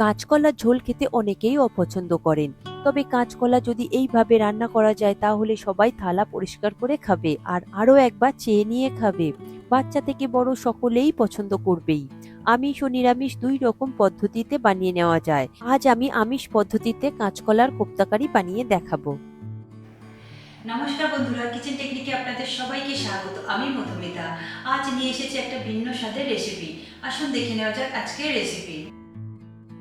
কাঁচকলার ঝোল খেতে অনেকেই অপছন্দ করেন। তবে কাঁচকলা যদি এইভাবে রান্না করা যায়, তাহলে সবাই থালা পরিষ্কার করে খাবে আর আরও একবার চেয়ে নিয়ে খাবে। বাচ্চা থেকে বড় সকলেই পছন্দ করবেই। আমিষ ও নিরামিষ দুই রকম পদ্ধতিতে বানিয়ে নেওয়া যায়। আজ আমি আমিষ পদ্ধতিতে কাঁচকলার কোপ্তাকারি বানিয়ে দেখাবো। নমস্কার বন্ধুরা কিচেন টেকনিকে আপনাদের সবাইকে স্বাগত। আমি মধুমিতা। আজ নিয়ে এসেছি একটা ভিন্ন স্বাদের রেসিপি আসুন দেখে নেওয়া যাক আজকের রেসিপি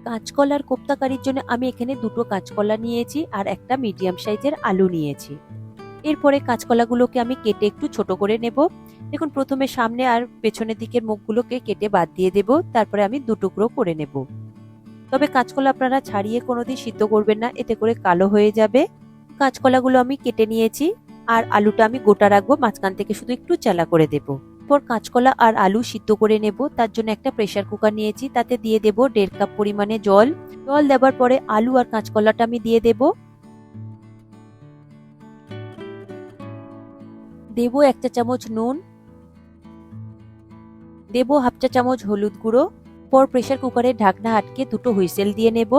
কাঁচকলার কোপ্তাকারির জন্য আমি এখানে দুটো কাঁচকলা নিয়েছি আর একটা মিডিয়াম সাইজের আলু নিয়েছি। এরপরে কাঁচকলাগুলোকে আমি কেটে একটু ছোট করে নেব। দেখুন, প্রথমে সামনে আর পেছনের দিকের মুখগুলোকে কেটে বাদ দিয়ে দেব, তারপরে আমি দুটুকরো করে নেব। তবে কাঁচকলা আপনারা ছাড়িয়ে কোনোদিন সিদ্ধ করবেন না, এতে করে কালো হয়ে যাবে। কাঁচকলাগুলো আমি কেটে নিয়েছি আর আলুটা আমি গোটা রাখব, মাঝখান থেকে শুধু একটু চালা করে দেব। পর কাঁচকলা আর আলু সিদ্ধ করে নেব। তার জন্য একটা প্রেসার কুকার নিয়েছি। তাতে দিয়ে দেব দেড় কাপ পরিমাণে জল। জল দেওয়ার পরে আলু আর কাঁচকলাটা আমি দিয়ে দেব। দেব এক চা চামচ নুন। দেব হাফ চা চামচ হলুদ গুঁড়ো। পর প্রেসার কুকারের ঢাকনা আটকে দুটো হুইসেল দিয়ে নেব।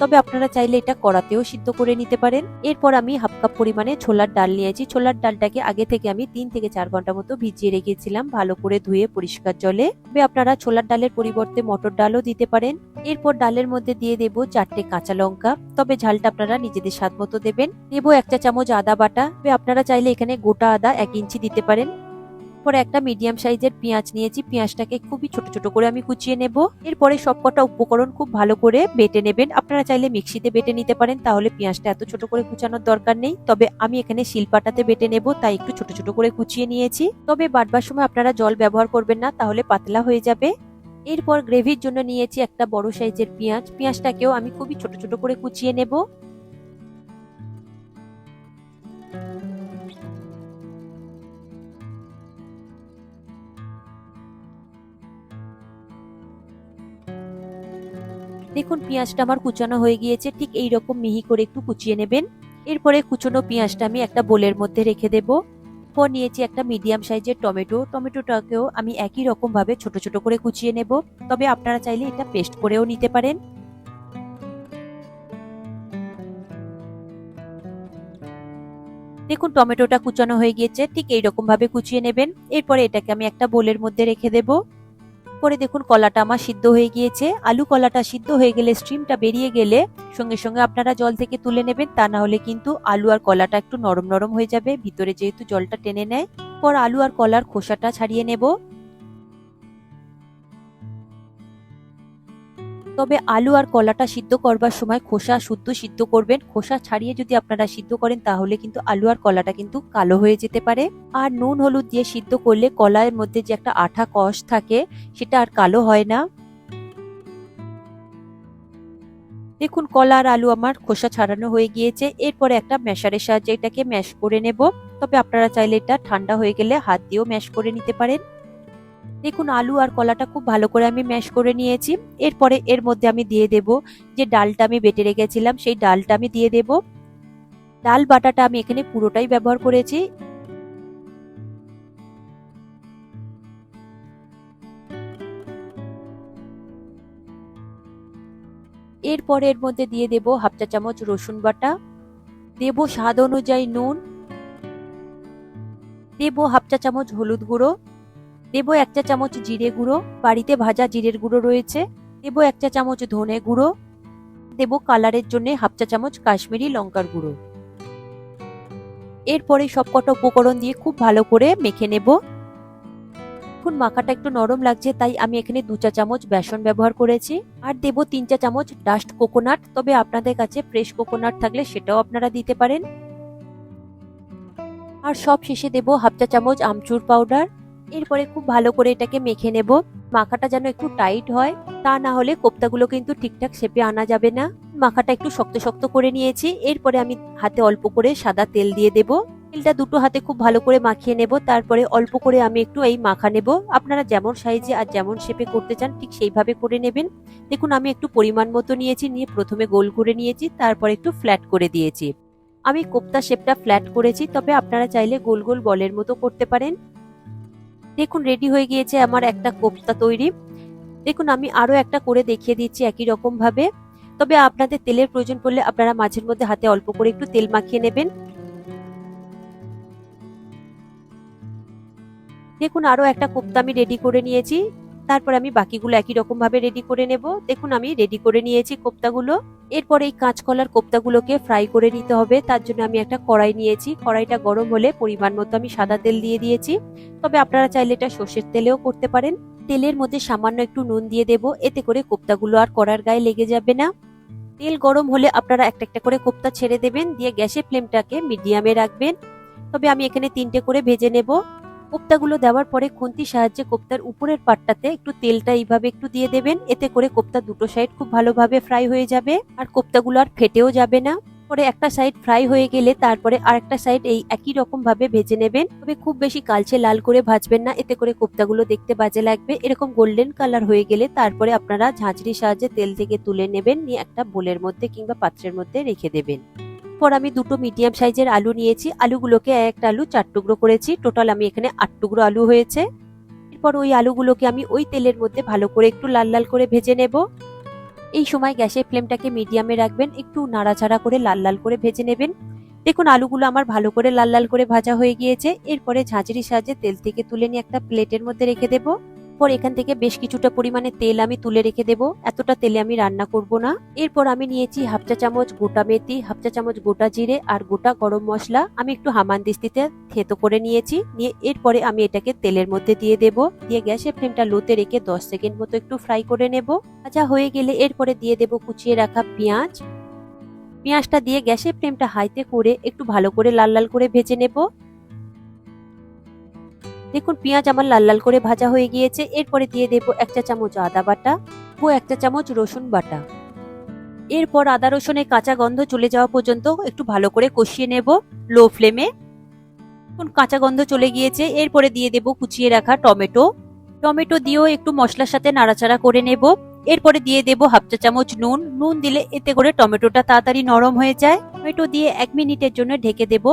তবে আপনারা চাইলে এটা কড়াতেও সিদ্ধ করে নিতে পারেন। এরপর আমি হাফ কাপ পরিমাণে ছোলার ডাল নিয়েছি ছোলার ডালটাকে আগে থেকে আমি তিন থেকে চার ঘণ্টা মতো ভিজিয়ে রেখেছিলাম ভালো করে ধুয়ে পরিষ্কার জলে। তবে আপনারা ছোলার ডালের পরিবর্তে মটর ডালও দিতে পারেন। এরপর ডালের মধ্যে দিয়ে দেব চারটে কাঁচা লঙ্কা। তবে ঝালটা আপনারা নিজেদের স্বাদ মতো দেবেন। দেব একটা চামচ আদা বাটা। আপনারা চাইলে এখানে গোটা আদা এক ইঞ্চি দিতে পারেন। পরে একটা মিডিয়াম সাইজের পেঁয়াজ নিয়েছি। পেঁয়াজটাকে খুবই ছোট ছোট করে আমি কুচিয়ে নেব। এরপরে সবকটা উপকরণ খুব ভালো করে বেটে নেবেন। আপনারা চাইলে মিক্সিতে বেটে নিতে পারেন, তাহলে পেঁয়াজটা এত ছোট করে কুচানোর দরকার নেই। তবে আমি এখানে শিলপাটাতে বেটে নেব, তাই একটু ছোট ছোট করে কুচিয়ে নিয়েছি। তবে বাটবার সময় আপনারা জল ব্যবহার করবেন না, তাহলে পাতলা হয়ে যাবে। এরপর গ্রেভির জন্য নিয়েছি একটা বড় সাইজের পেঁয়াজ। পেঁয়াজটাকেও আমি খুবই ছোট ছোট করে কুচিয়ে নেব। দেখুন, পেঁয়াজটা আমার কুচানো হয়ে গিয়েছে, ঠিক এই রকম মিহি করে একটু কুচিয়ে নেবেন। এরপরে কুচনো পেঁয়াজটা আমি একটা বোলের মধ্যে রেখে দেব। পর নিয়েছি একটা মিডিয়াম সাইজের টমেটো। টমেটোটাকেও আমি একই রকম ভাবে ছোট ছোট করে কুচিয়ে নেব। তবে আপনারা চাইলে এটা পেস্ট করেও নিতে পারেন। দেখুন, টমেটোটা কুচানো হয়ে গিয়েছে, ঠিক এইরকম ভাবে কুচিয়ে নেবেন। এরপরে এটাকে আমি একটা বোলের মধ্যে রেখে দেবো। পরে দেখুন কলাটা আমার সিদ্ধ হয়ে গিয়েছে। আলু কলাটা সিদ্ধ হয়ে গেলে, স্টিমটা বেরিয়ে গেলে সঙ্গে সঙ্গে আপনারা জল থেকে তুলে নেবেন। তা না হলে কিন্তু আলু আর কলাটা একটু নরম নরম হয়ে যাবে। ভিতরে যেহেতু জলটা টেনে নেয়, পর আলু আর কলার খোসাটা ছাড়িয়ে নেব। তবে আলু আর কলাটা সিদ্ধ করবার সময় খোসা শুদ্ধ সিদ্ধ করবেন। খোসা ছাড়িয়ে যদি আপনারা সিদ্ধ করেন, তাহলে কিন্তু আলু আর কলাটা কিন্তু কালো হয়ে যেতে পারে। আর নুন, হলুদ দিয়ে সিদ্ধ করলে কলার মধ্যে যে একটা আঠা কষ থাকে, সেটা আর কালো হয় না। দেখুন, কলা আর আলু আমার খোসা ছাড়ানো হয়ে গিয়েছে। এরপরে একটা ম্যাশারের সাহায্যে এটাকে ম্যাশ করে নেব। তবে আপনারা চাইলে এটা ঠান্ডা হয়ে গেলে হাত দিয়েও ম্যাশ করে নিতে পারেন। দেখুন, আলু আর কলাটা খুব ভালো করে আমি ম্যাশ করে নিয়েছি। এরপরে এর মধ্যে আমি দিয়ে দেব যে ডালটা আমি বেটে রেখেছিলাম, সেই ডালটা আমি দিয়ে দেব। ডাল বাটাটা আমি এখানে পুরোটাই ব্যবহার করেছি। এরপরে এর মধ্যে দিয়ে দেব হাফ চা চামচ রসুন বাটা। দেব স্বাদ অনুযায়ী নুন। দেব হাফ চা চামচ হলুদ গুঁড়ো। দেব এক চা চামচ জিরে গুঁড়ো, বাড়িতে ভাজা জিরের গুঁড়ো রয়েছে। দেব এক চা চামচ ধনে গুঁড়ো। দেব কালারের জন্য হাফ চা চামচ কাশ্মীরি লঙ্কার গুঁড়ো। এরপরে সবকটা উপকরণ দিয়ে খুব ভালো করে মেখে নেব। এখন মাখাটা একটু নরম লাগছে, তাই আমি এখানে দু চা চামচ বেসন ব্যবহার করেছি। আর দেব তিন চা চামচ ডাস্ট কোকোনাট, তবে আপনাদের কাছে ফ্রেশ কোকোনাট থাকলে সেটাও আপনারা দিতে পারেন। আর সব শেষে দেব হাফ চা চামচ আমচুর পাউডার। এরপরে খুব ভালো করে এটাকে মেখে নেব। মাখাটা যেন একটু টাইট হয়, তা না হলে কোপ্তাগুলো কিন্তু ঠিকঠাক শেপে আনা যাবে না। মাখাটা একটু শক্ত শক্ত করে নিয়েছি, এরপরে আমি হাতে অল্প করে সাদা তেল দিয়ে দেব। তেলটা দুটো হাতে খুব ভালো করে মাখিয়ে নেব, তারপরে অল্প করে আমি একটু এই মাখা নেব। আপনারা যেমন সাইজে আর যেমন শেপে করতে চান, ঠিক সেইভাবে করে নেবেন। দেখুন, আমি একটু পরিমাণ মতো নিয়েছি, নিয়ে প্রথমে গোল করে নিয়েছি, তারপর একটু ফ্ল্যাট করে দিয়েছি। আমি কোপ্তা শেপটা ফ্ল্যাট করেছি, তবে আপনারা চাইলে গোল গোল বলের মতো করতে পারেন। দেখুন রেডি হয়ে গিয়েছে আমার একটা কোপ্তা তৈরি। দেখুন, আমি আরও একটা করে দেখিয়ে দিচ্ছি একই রকম ভাবে। তবে আপনাদের তেলের প্রয়োজন পড়লে আপনারা মাঝের মধ্যে হাতে অল্প করে একটু তেল মাখিয়ে নেবেন। দেখুন, আরও একটা কোপ্তা আমি রেডি করে নিয়েছি। তারপর আমি বাকিগুলো একই রকম ভাবে রেডি করে নেব। দেখুন, আমি রেডি করে নিয়েছি কোপ্তাগুলো এরপর এই কাঁচকলার কোপ্তাগুলোকে ফ্রাই করে নিতে হবে। তার জন্য আমি একটা কড়াই নিয়েছি। কড়াইটা গরম হলে পরিমাণ মতো আমি সাদা তেল দিয়ে দিয়েছি। তবে আপনারা চাইলে এটা সর্ষের তেলেও করতে পারেন। তেলের মধ্যে সামান্য একটু নুন দিয়ে দেব। এতে করে কোপ্তাগুলো আর কড়ার গায়ে লেগে যাবে না। তেল গরম হলে আপনারা একটা একটা করে কোপ্তা ছেড়ে দেবেন। দিয়ে গ্যাসের ফ্লেমটাকে মিডিয়ামে রাখবেন। তবে আমি এখানে তিনটে করে ভেজে নেব। কোপ্তাগুলো দেওয়ার পরে খুন্তির সাহায্যে কোপ্তার উপরের পাটটাতে একটু তেলটা এইভাবে একটু দিয়ে দেবেন। এতে করে কোপ্তা দুটো সাইড খুব ভালোভাবে ফ্রাই হয়ে যাবে আর কোপ্তাগুলো আর ফেটেও যাবে না। পরে একটা সাইড ফ্রাই হয়ে গেলে তারপরে আরেকটা সাইড এই একই রকম ভাবে ভেজে নেবেন। তবে খুব বেশি কালচে লাল করে ভাজবেন না। এতে করে কোপ্তাগুলো দেখতে বাজে লাগবে। এরকম গোল্ডেন কালার হয়ে গেলে তারপরে আপনারা ঝাঁঝরির সাহায্যে তেল থেকে তুলে নেবেন। নিয়ে একটা বোলের মধ্যে কিংবা পাত্রের মধ্যে রেখে দেবেন। পর আমি দুটো মিডিয়াম সাইজের আলু নিয়েছি। আলুগুলোকে একটা আলু চার টুকরো করেছি। টোটাল আমি এখানে আট টুকরো আলু হয়েছে। এরপর ওই আলুগুলোকে আমি ওই তেলের মধ্যে ভালো করে একটু লাল লাল করে ভেজে নেব। এই সময় গ্যাসের ফ্লেমটাকে মিডিয়ামে রাখবেন। একটু নাড়াচাড়া করে লাল লাল করে ভেজে নেবেন। দেখুন, আলুগুলো আমার ভালো করে লাল লাল করে ভাজা হয়ে গিয়েছে। এরপরে ঝাঁঝরির সাহায্যে তেল থেকে তুলে নিয়ে একটা প্লেটের মধ্যে রেখে দেব। পর এখান থেকে বেশ কিছুটা পরিমাণে তেল আমি তুলে রেখে দেব। এতটা তেলে আমি রান্না করব না। এরপর আমি নিয়েছি হাফ চা চামচ গোটা মেথি, হাফ চা চামচ গোটা জিরে আর গোটা গরম মশলা। আমি একটু হামান দিস্তিতে থেতো করে নিয়েছি। নিয়ে এরপরে আমি এটাকে তেলের মধ্যে দিয়ে দেব। দিয়ে গ্যাসের ফ্লেমটা লোতে রেখে দশ সেকেন্ড মতো একটু ফ্রাই করে নেব। আচ্ছা হয়ে গেলে এরপরে দিয়ে দেব কুচিয়ে রাখা পেঁয়াজ। পেঁয়াজটা দিয়ে গ্যাসের ফ্লেমটা হাইতে করে একটু ভালো করে লাল লাল করে ভেজে নেব। দেখুন, পেঁয়াজ আমার লাল লাল করে ভাজা হয়ে গিয়েছে। এরপরে দিয়ে দেব এক চা চামচ আদা বাটা ও এক চা চামচ রসুন বাটা। এরপর আদা রসুনের কাঁচা গন্ধ চলে যাওয়া পর্যন্ত একটু ভালো করে কষিয়ে নেব লো ফ্লেমে। এখন কাঁচা গন্ধ চলে গিয়েছে। এরপরে দিয়ে দেব কুচিয়ে রাখা টমেটো। টমেটো দিয়েও একটু মশলার সাথে নাড়াচাড়া করে নেব। এরপরে দিয়ে দেব হাফ চা চামচ নুন। নুন দিলে এতে করে টমেটোটা তাড়াতাড়ি নরম হয়ে যায়। টমেটো দিয়ে এক মিনিটের জন্য ঢেকে দেব।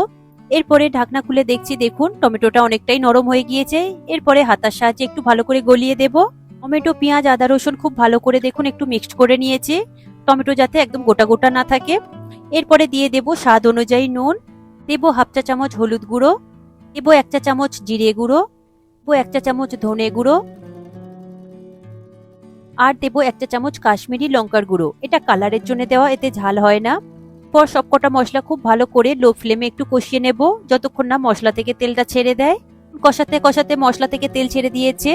এরপরে ঢাকনা খুলে দেখছি, দেখুন, টমেটোটা অনেকটাই নরম হয়ে গিয়েছে। এরপরে হাতার সাহায্যে একটু ভালো করে গলিয়ে দেব। টমেটো, পেঁয়াজ, আদা, রসুন খুব ভালো করে দেখুন, একটু মিক্সড করে নিয়েছি। টমেটো যাতে একদম গোটা গোটা না থাকে। এরপরে দিয়ে দেব স্বাদ অনুযায়ী নুন। দেব হাফ চা চামচ হলুদ গুঁড়ো। দেব এক চা চামচ জিরে গুঁড়ো। দেব এক চা চামচ ধনে গুঁড়ো। আর দেব এক চা চামচ কাশ্মীরি লঙ্কার গুঁড়ো। এটা কালারের জন্য দেওয়া, এতে ঝাল হয় না। পর সবকটা মশলা খুব ভালো করে লো ফ্লেমে একটু কষিয়ে নেব। যতক্ষণ না মশলা থেকে তেলটা ছেড়ে দেয়। কষাতে কষাতে মশলা থেকে তেল ছেড়ে দিয়েছে।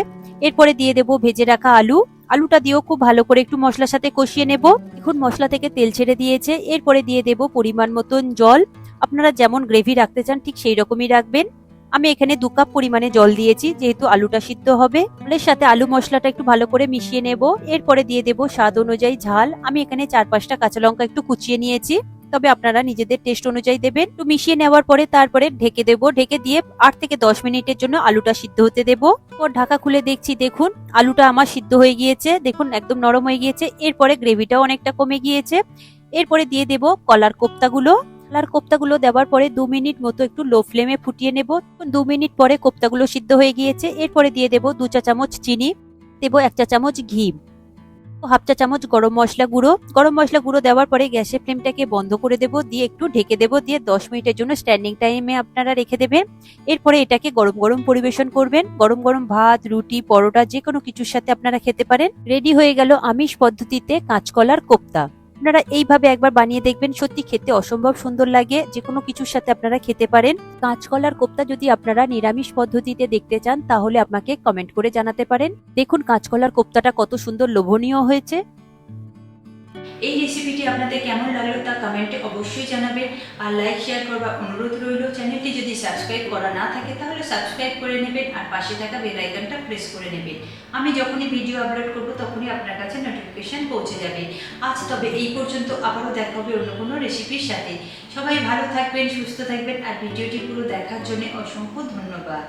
এরপরে দিয়ে দেব ভেজে রাখা আলু। আলুটা দিয়েও খুব ভালো করে একটু মশলার সাথে কষিয়ে নেব। এখন মশলা থেকে তেল ছেড়ে দিয়েছে। এরপরে দিয়ে দেব পরিমাণ মতন জল। আপনারা যেমন গ্রেভি রাখতে চান, ঠিক সেই রকমই রাখবেন। আমি এখানে দু কাপ পরিমাণে জল দিয়েছি, যেহেতু আলুটা সিদ্ধ হবে। এর সাথে আলু মশলাটা একটু ভালো করে মিশিয়ে নেব। এরপরে দিয়ে দেব স্বাদ অনুযায়ী ঝাল। আমি এখানে চার পাঁচটা কাঁচা লঙ্কা একটু কুচিয়ে নিয়েছি। তবে আপনারা নিজেদের টেস্ট অনুযায়ী দেবেন। একটু মিশিয়ে নেওয়ার পরে তারপরে ঢেকে দেব। ঢেকে দিয়ে আট থেকে দশ মিনিটের জন্য আলুটা সিদ্ধ হতে দেব। পর ঢাকা খুলে দেখছি, দেখুন, আলুটা আমার সিদ্ধ হয়ে গিয়েছে। দেখুন, একদম নরম হয়ে গিয়েছে। এরপরে গ্রেভিটাও অনেকটা কমে গিয়েছে। এরপরে দিয়ে দেব কলার কোপ্তাগুলো। কলার কোপ্তাগুলো দেওয়ার পরে দু মিনিট মতো একটু লো ফ্লেমে ফুটিয়ে নেব। দু মিনিট পরে কোপ্তাগুলো সিদ্ধ হয়ে গিয়েছে। এরপরে দিয়ে দেব দু চা চামচ চিনি। দেব এক চা চামচ ঘি। হাফ চা চামচ গরম মশলা গুঁড়ো। গরম মশলা গুঁড়ো দেওয়ার পরে গ্যাসের ফ্লেমটাকে বন্ধ করে দেব, দিয়ে একটু ঢেকে দেব, দিয়ে দশ মিনিটের জন্য স্ট্যান্ডিং টাইমে আপনারা রেখে দেবেন। এরপরে এটাকে গরম গরম পরিবেশন করবেন। গরম গরম ভাত, রুটি, পরোটা যে কোনো কিছুর সাথে আপনারা খেতে পারেন। রেডি হয়ে গেল আমিষ পদ্ধতিতে কাঁচকলার কোপ্তা। আপনারা এইভাবে একবার বানিয়ে দেখবেন, সত্যি খেতে অসম্ভব সুন্দর লাগে। যে কোনো কিছুর সাথে আপনারা খেতে পারেন। কাঁচকলার কোপ্তা যদি আপনারা নিরামিষ পদ্ধতিতে দেখতে চান, তাহলে আপনাকে কমেন্ট করে জানাতে পারেন। দেখুন কাঁচকলার কোপ্তাটা কত সুন্দর লোভনীয় হয়েছে। এই রেসিপিটি আপনাদের কেমন লাগল তা কমেন্টে অবশ্যই জানাবেন। আর লাইক শেয়ার করবার অনুরোধ রইল চ্যানেলটি যদি সাবস্ক্রাইব করা না থাকে, তাহলে সাবস্ক্রাইব করে নেবেন আর পাশে থাকা বেল আইকনটা প্রেস করে নেবেন। আমি যখনই ভিডিও আপলোড করব, তখনই আপনার কাছে নোটিফিকেশান পৌঁছে যাবে। আজ তবে এই পর্যন্ত, আবারও দেখা হবে অন্য কোনো রেসিপির সাথে। সবাই ভালো থাকবেন, সুস্থ থাকবেন, আর ভিডিওটি পুরো দেখার জন্য অসংখ্য ধন্যবাদ।